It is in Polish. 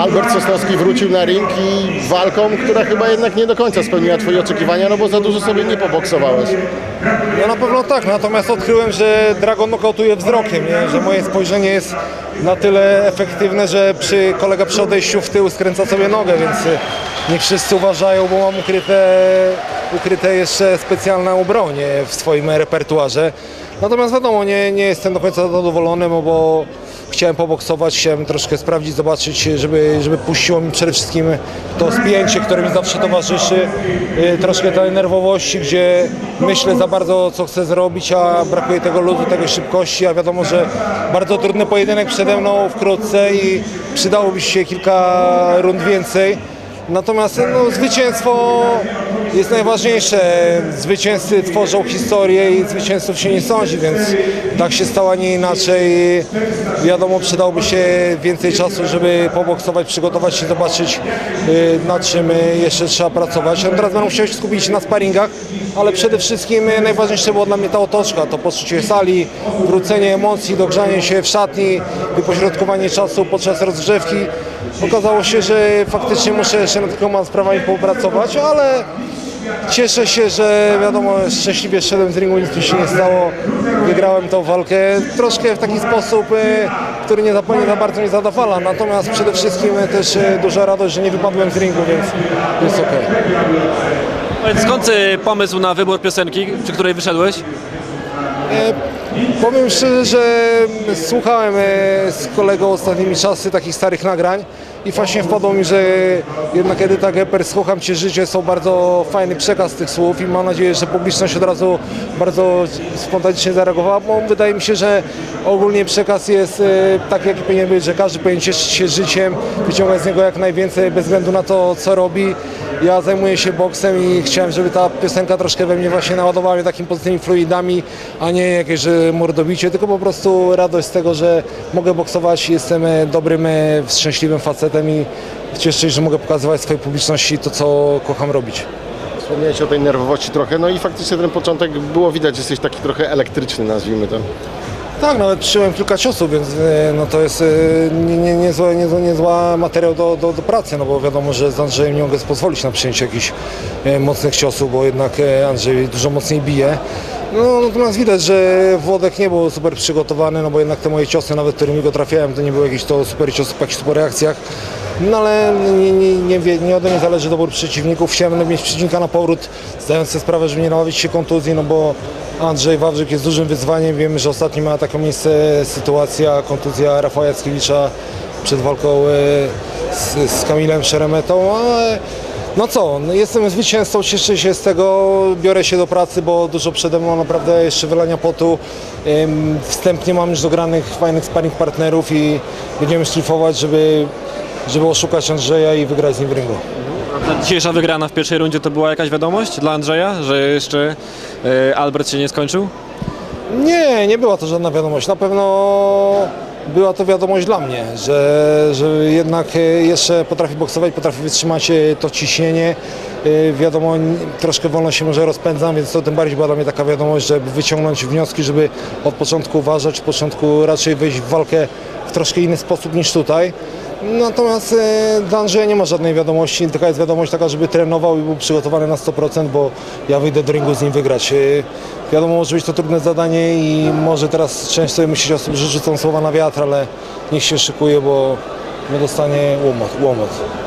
Albert Sosnowski wrócił na ring i walką, która chyba jednak nie do końca spełniła Twoje oczekiwania, no bo za dużo sobie nie poboksowałeś. No na pewno tak, natomiast odkryłem, że Dragon nokautuje wzrokiem, nie? że moje spojrzenie jest na tyle efektywne, że przy kolega przy odejściu w tył skręca sobie nogę, więc y, nie wszyscy uważają, bo mam ukryte, ukryte jeszcze specjalną broń w swoim repertuarze. Natomiast wiadomo, nie, nie jestem do końca zadowolony, no bo chciałem poboksować, chciałem troszkę sprawdzić, zobaczyć, żeby, żeby puściło mi przede wszystkim to spięcie, które mi zawsze towarzyszy, y, troszkę tej nerwowości, gdzie myślę za bardzo, co chcę zrobić, a brakuje tego luzu, tego szybkości, a wiadomo, że bardzo trudny pojedynek przede mną wkrótce i przydałoby się kilka rund więcej. Natomiast no, zwycięstwo jest najważniejsze. Zwycięzcy tworzą historię i zwycięzców się nie sądzi, więc tak się stało, a nie inaczej. Wiadomo, przydałoby się więcej czasu, żeby poboksować, przygotować się, zobaczyć y, nad czym jeszcze trzeba pracować. No, teraz będę musiał się skupić na sparingach, ale przede wszystkim najważniejsze było dla mnie ta otoczka, to poczucie sali, wrócenie emocji, dogrzanie się w szatni, wypośrodkowanie czasu podczas rozgrzewki. Okazało się, że faktycznie muszę jeszcze nad kilkoma sprawami popracować, ale cieszę się, że wiadomo, szczęśliwie szedłem z ringu, nic mi się nie stało. Wygrałem tą walkę troszkę w taki sposób, e, który nie za, nie za bardzo mnie zadowala. Natomiast przede wszystkim e, też e, duża radość, że nie wypadłem z ringu, więc jest okej. Powiedz, Skąd pomysł na wybór piosenki, przy której wyszedłeś? Powiem szczerze, że słuchałem e, z kolegą ostatnimi czasy takich starych nagrań i właśnie wpadło mi, że jednak Edyta Gepper, Słucham Cię życie są bardzo fajny przekaz tych słów i mam nadzieję, że publiczność od razu bardzo spontanicznie zareagowała, bo wydaje mi się, że ogólnie przekaz jest taki, jaki powinien być, że każdy powinien cieszyć się życiem, wyciągać z niego jak najwięcej bez względu na to, co robi. Ja zajmuję się boksem i chciałem, żeby ta piosenka troszkę we mnie właśnie naładowała mnie takimi pozytywnymi fluidami, a nie jakieś że mordobicie, tylko po prostu radość z tego, że mogę boksować, jestem e, dobrym, szczęśliwym facetem i cieszę się, że mogę pokazywać swojej publiczności to, co kocham robić. Wspomniałeś o tej nerwowości trochę, no i faktycznie ten początek było widać, że jesteś taki trochę elektryczny, nazwijmy to. Tak, nawet przyjąłem kilka ciosów, więc e, no to jest e, nie, nie, niezła, niezła, niezła materiał do, do, do pracy, no bo wiadomo, że z Andrzejem nie mogę pozwolić na przyjęcie jakichś e, mocnych ciosów, bo jednak Andrzej dużo mocniej bije. No, natomiast widać, że Włodek nie był super przygotowany, no bo jednak te moje ciosy, nawet którymi go trafiałem, to nie były jakieś to super ciosy po jakichś super reakcjach. No ale nie, nie, nie, wie- nie ode mnie zależy dobór przeciwników. Chciałem mieć przeciwnika na powrót, zdając sobie sprawę, żeby nie nabawić się kontuzji, no bo Andrzej Wawrzyk jest dużym wyzwaniem. Wiemy, że ostatnio miała taką miejsce sytuacja, kontuzja Rafała Jackiewicza przed walką e, z, z Kamilem Szeremetą, ale no co, no jestem zwycięzcą, cieszę się z tego, biorę się do pracy, bo dużo przede mną naprawdę jeszcze wylania potu. Wstępnie mam już dogranych fajnych sparring partnerów i będziemy szlifować, żeby, żeby oszukać Andrzeja i wygrać z nim w ringu. Ta dzisiejsza wygrana w pierwszej rundzie to była jakaś wiadomość dla Andrzeja, że jeszcze y, Albert się nie skończył? Nie, nie była to żadna wiadomość. Na pewno była to wiadomość dla mnie, że, że jednak e, jeszcze potrafi boksować, potrafi wytrzymać e, to ciśnienie. E, Wiadomo, troszkę wolno się może rozpędzam, więc to tym bardziej była dla mnie taka wiadomość, żeby wyciągnąć wnioski, żeby od początku uważać, od początku raczej wejść w walkę w troszkę inny sposób niż tutaj. Natomiast e, dla Andrzeja nie ma żadnej wiadomości, tylko jest wiadomość taka, żeby trenował i był przygotowany na 100%, bo ja wyjdę do ringu z nim wygrać. E, Wiadomo, może być to trudne zadanie i może teraz część sobie myśleć osób, że rzucą słowa na wiatr, ale niech się szykuje, bo nie dostanie łomot. łomot.